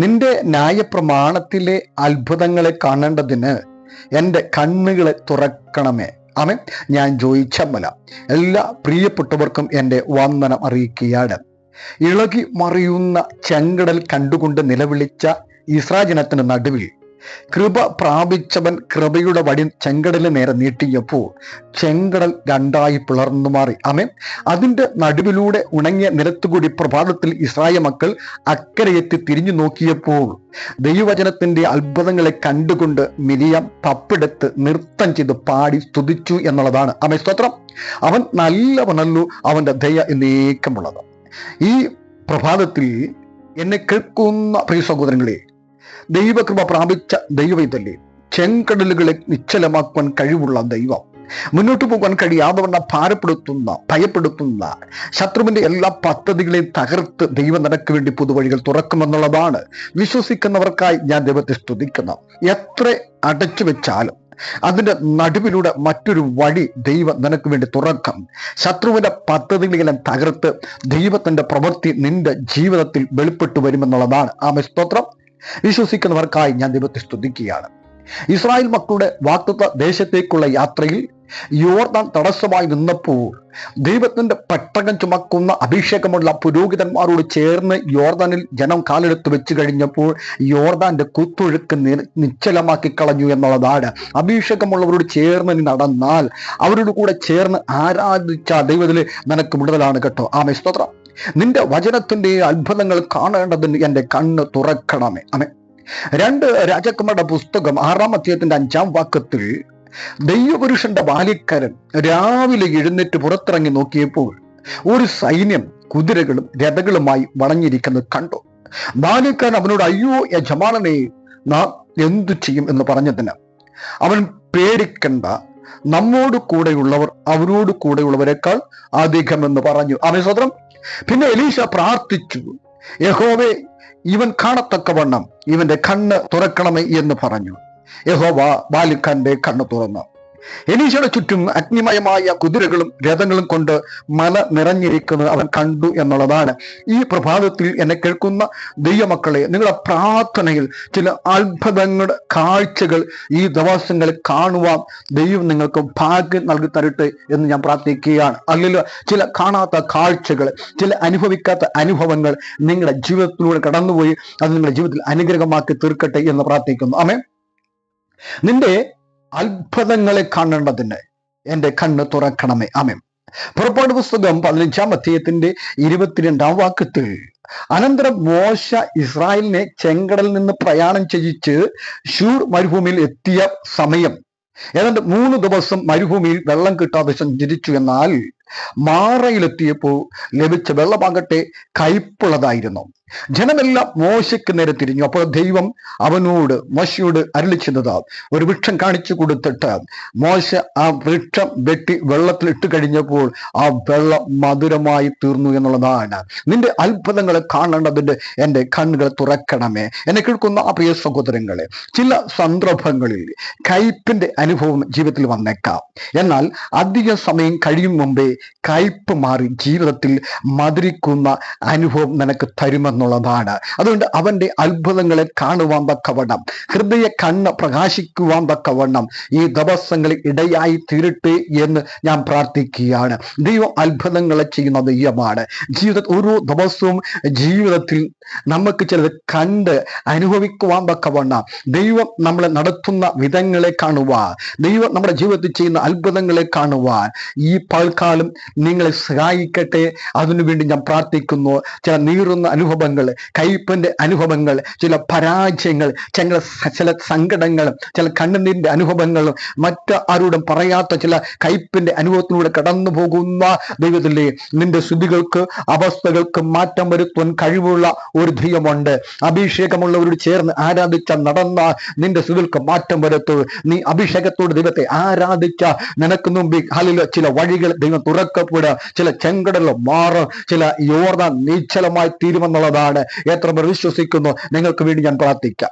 നിന്റെ ന്യായപ്രമാണത്തിലെ അത്ഭുതങ്ങളെ കാണേണ്ടതിന് എന്റെ കണ്ണുകളെ തുറക്കണമേ. ആമേ ഞാൻ ജോയിച്ചമ്മല എല്ലാ പ്രിയപ്പെട്ടവർക്കും എന്റെ വന്ദനം അറിയിക്കുകയാണ്. ഇളകി മറിയുന്ന ചെങ്കടൽ കണ്ടുകൊണ്ട് നിലവിളിച്ച ഇസ്രാജനത്തിന് നടുവിൽ കൃപ പ്രാപിച്ചവൻ കൃപയുടെ വടി ചെങ്കടലിന് നേരെ നീട്ടിയപ്പോൾ ചെങ്കടൽ രണ്ടായി പിളർന്നു മാറി. ആമേ അതിന്റെ നടുവിലൂടെ ഉണങ്ങിയ നിലത്തുകൂടി പ്രഭാതത്തിൽ ഇസ്രായേൽ മക്കൾ അക്കരയെത്തി തിരിഞ്ഞു നോക്കിയപ്പോൾ ദൈവവചനത്തിന്റെ അത്ഭുതങ്ങളെ കണ്ടുകൊണ്ട് മിലിയം പപ്പെടുത്ത് നൃത്തം ചെയ്ത് പാടി സ്തുതിച്ചു എന്നുള്ളതാണ്. ആമേ സ്തോത്രം. അവൻ നല്ലവനല്ലു അവന്റെ ദയ എന്നേക്കമുള്ളത്. ഈ പ്രഭാതത്തിൽ എന്നെ കേൾക്കുന്ന പ്രിയ സഹോദരങ്ങളെ ദൈവകൃപ പ്രാപിച്ച ദൈവവിതല്ലേ ചെങ്കടലുകളെ നിശ്ചലമാക്കുവാൻ കഴിവുള്ള ദൈവം. മുന്നോട്ട് പോകാൻ കഴിയാതവണ്ണം ഭാരപ്പെടുത്തുന്ന ഭയപ്പെടുത്തുന്ന ശത്രുവിന്റെ എല്ലാ പദ്ധതികളെയും തകർത്ത് ദൈവം നിനക്ക് വേണ്ടി പുതുവഴികൾ തുറക്കുമെന്നുള്ളതാണ് വിശ്വസിക്കുന്നവർക്കായി ഞാൻ ദൈവത്തെ സ്തുതിക്കുന്നു. എത്ര അടച്ചു വെച്ചാലും അതിന്റെ നടുവിലൂടെ മറ്റൊരു വഴി ദൈവം നിനക്ക് വേണ്ടി തുറക്കും. ശത്രുവിന്റെ പദ്ധതികളെല്ലാം തകർത്ത് ദൈവത്തിന്റെ പ്രവൃത്തി നിന്റെ ജീവിതത്തിൽ വെളിപ്പെട്ടു വരുമെന്നുള്ളതാണ്. ആ സ്തോത്രം. വിശ്വസിക്കുന്നവർക്കായി ഞാൻ ദൈവത്തെ സ്തുതിക്കുകയാണ്. ഇസ്രായേൽ മക്കളുടെ വാക്തത്വ ദേശത്തേക്കുള്ള യാത്രയിൽ യോർദാൻ തടസ്സമായി നിന്നപ്പോൾ ദൈവത്തിന്റെ പെട്ടകം ചുമക്കുന്ന അഭിഷേകമുള്ള പുരോഹിതന്മാരോട് ചേർന്ന് യോർദാനിൽ ജനം കാലെടുത്ത് വെച്ച് കഴിഞ്ഞപ്പോൾ യോർദാന്റെ കുത്തൊഴുക്ക് നിശ്ചലമാക്കി കളഞ്ഞു എന്നുള്ളതാണ്. അഭിഷേകമുള്ളവരോട് ചേർന്ന് നടന്നാൽ അവരോട് കൂടെ ചേർന്ന് ആരാധിച്ച ദൈവത്തിൽ നിനക്ക് വിടുതലാണ് കേട്ടോ. ആമേ സ്തോത്രം. നിന്റെ വചനത്തിന്റെ അത്ഭുതങ്ങൾ കാണേണ്ടതിന് എന്റെ കണ്ണ് തുറക്കണമേ. അമേ രണ്ട് രാജാക്കന്മാരുടെ പുസ്തകം ആറാം അധ്യായത്തിന്റെ അഞ്ചാം വാക്യത്തിൽ ദൈവപുരുഷന്റെ ബാല്യക്കാരൻ രാവിലെ എഴുന്നേറ്റ് പുറത്തിറങ്ങി നോക്കിയപ്പോൾ ഒരു സൈന്യം കുതിരകളും രഥകളുമായി വളഞ്ഞിരിക്കുന്നത് കണ്ടു. ബാല്യക്കാരൻ അവനോട് അയ്യോ യജമാനനെ നാം എന്തു ചെയ്യും? എന്ന് പറഞ്ഞതിന് അവൻ പേടിക്കണ്ട. നമ്മോട് കൂടെയുള്ളവർ അവരോട് കൂടെയുള്ളവരെക്കാൾ അധികമെന്ന് പറഞ്ഞു. അവൻ സ്വതന്ത്രം പിന്നെ എലീശ പ്രാർത്ഥിച്ചു. യഹോവേ ഇവൻ കാണത്തക്കവണ്ണം ഇവന്റെ കണ്ണ് തുറക്കണമേ എന്ന് പറഞ്ഞു. യഹോവ ബാലിഖാന്റെ കണ്ണു തുറന്നു. എലീശയുടെ ചുറ്റും അഗ്നിമയമായ കുതിരകളും രഥങ്ങളും കൊണ്ട് മല നിറഞ്ഞിരിക്കുന്നത് അവൻ കണ്ടു എന്നുള്ളതാണ്. ഈ പ്രഭാതത്തിൽ എന്നെ കേൾക്കുന്ന ദൈവമക്കളെ നിങ്ങളുടെ പ്രാർത്ഥനയിൽ ചില അത്ഭുതങ്ങളുടെ കാഴ്ചകൾ ഈ ദിവസങ്ങളിൽ കാണുവാൻ ദൈവം നിങ്ങൾക്ക് ഭാഗ്യം നൽകി തരട്ടെ എന്ന് ഞാൻ പ്രാർത്ഥിക്കുകയാണ്. അല്ലെങ്കിൽ ചില കാണാത്ത കാഴ്ചകൾ ചില അനുഭവിക്കാത്ത അനുഭവങ്ങൾ നിങ്ങളുടെ ജീവിതത്തിലൂടെ കടന്നുപോയി അത് നിങ്ങളുടെ ജീവിതത്തിൽ അനുഗ്രഹമാക്കി തീർക്കട്ടെ എന്ന് പ്രാർത്ഥിക്കുന്നു. ആമേ നിന്റെ അത്ഭുതങ്ങളെ കാണേണ്ടതിന് എന്റെ കണ്ണ് തുറക്കണമേ. ആമേ പുറപ്പാട് പുസ്തകം പതിനഞ്ചാം അധ്യായത്തിന്റെ ഇരുപത്തിരണ്ടാം വാക്യത്തിൽ അനന്തരം മോശ ഇസ്രായേലിനെ ചെങ്കടൽ നിന്ന് പ്രയാണം ചെയ്യിച്ച് ഷൂർ മരുഭൂമിയിൽ എത്തിയ സമയം. ഏതാണ്ട് മൂന്ന് ദിവസം മരുഭൂമിയിൽ വെള്ളം കിട്ടാതെ സഞ്ചരിച്ചു എന്നാൽ മാറയിലെത്തിയപ്പോൾ ലഭിച്ച വെള്ളമാകട്ടെ കയ്പുള്ളതായിരുന്നു. ജനമെല്ലാം മോശയ്ക്ക് നേരെ തിരിഞ്ഞു. അപ്പോൾ ദൈവം അവനോട് മോശയോട് അരുളി ഒരു വൃക്ഷം കാണിച്ചു കൊടുത്തിട്ട് മോശ ആ വൃക്ഷം വെട്ടി വെള്ളത്തിൽ ഇട്ട് കഴിഞ്ഞപ്പോൾ ആ വെള്ളം മധുരമായി തീർന്നു എന്നുള്ളതാണ്. നിന്റെ അത്ഭുതങ്ങളെ കാണേണ്ടതിന്റെ എന്റെ കണ്ണുകൾ തുറക്കണമേ. എന്നെ കേൾക്കുന്ന ആ പ്രിയ സഹോദരങ്ങളെ ചില സന്ദർഭങ്ങളിൽ കയ്പിന്റെ അനുഭവം ജീവിതത്തിൽ വന്നേക്കാം. എന്നാൽ അധിക സമയം കഴിയും മുമ്പേ കയ്പ് മാറി ജീവിതത്തിൽ മധുരിക്കുന്ന അനുഭവം നിനക്ക് തരുമെന്നുള്ളതാണ് അതുകൊണ്ട് അവന്റെ അത്ഭുതങ്ങളെ കാണുവാൻ തക്കവണ്ണം ഹൃദയ കണ്ണ് പ്രകാശിക്കുവാൻ തക്കവണ്ണം ഈ ദിവസങ്ങളിൽ ഇടയായി തീരട്ടെ എന്ന് ഞാൻ പ്രാർത്ഥിക്കുകയാണ്. ദൈവം അത്ഭുതങ്ങളെ ചെയ്യുന്ന ദൈവമാണ്. ജീവിത ഓരോ ദിവസവും ജീവിതത്തിൽ നമുക്ക് ചിലത് കണ്ട് അനുഭവിക്കുവാൻ തക്കവണ്ണം ദൈവം നമ്മളെ നടത്തുന്ന വിധങ്ങളെ കാണുവാൻ ദൈവം നമ്മുടെ ജീവിതത്തിൽ ചെയ്യുന്ന അത്ഭുതങ്ങളെ കാണുവാൻ ഈ പൽക്കാലം നിങ്ങളെ സഹായിക്കട്ടെ. അതിനുവേണ്ടി ഞാൻ പ്രാർത്ഥിക്കുന്നു. ചില നീറുന്ന അനുഭവങ്ങൾ കയ്പിന്റെ അനുഭവങ്ങൾ ചില പരാജയങ്ങൾ ചില ചില സങ്കടങ്ങളും ചില കണ്ണുനീരിന്റെ അനുഭവങ്ങളും മറ്റ് ആരോടും പറയാത്ത ചില കയ്പിന്റെ അനുഭവത്തിലൂടെ കടന്നു പോകുന്ന ദൈവത്തിലെ നിന്റെ സ്ഥിതികൾക്ക് അവസ്ഥകൾക്ക് മാറ്റം വരുത്തുവാൻ കഴിവുള്ള ഒരു ദൈവമുണ്ട്. അഭിഷേകമുള്ളവരോട് ചേർന്ന് ആരാധിച്ച നടന്ന നിന്റെ സ്ഥിതികൾക്ക് മാറ്റം വരുത്തു. നീ അഭിഷേകത്തോട് ദൈവത്തെ ആരാധിച്ച നിനക്ക് മുമ്പിൽ ഹലിൽ ചില വഴികൾ ദൈവം തുറക്കപ്പെടുക ചില ചെങ്കടലോ മാറും ചില യോർദാൻ നീച്ചലമായി തീരുമെന്നുള്ളതാണ് എത്ര പേർ വിശ്വസിക്കുന്നു? നിങ്ങൾക്ക് വേണ്ടി ഞാൻ പ്രാർത്ഥിക്കാം.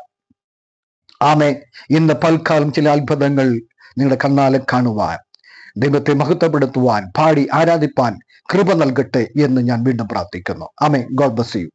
ആമേ ഇന്ന് പൽക്കാലം ചില അത്ഭുതങ്ങൾ നിങ്ങളുടെ കണ്ണാലെ കാണുവാൻ ദൈവത്തെ മഹത്വപ്പെടുത്തുവാൻ പാടി ആരാധിപ്പാൻ കൃപ നൽകട്ടെ എന്ന് ഞാൻ വീണ്ടും പ്രാർത്ഥിക്കുന്നു. ആമേ ഗോഡ് ബസ് യു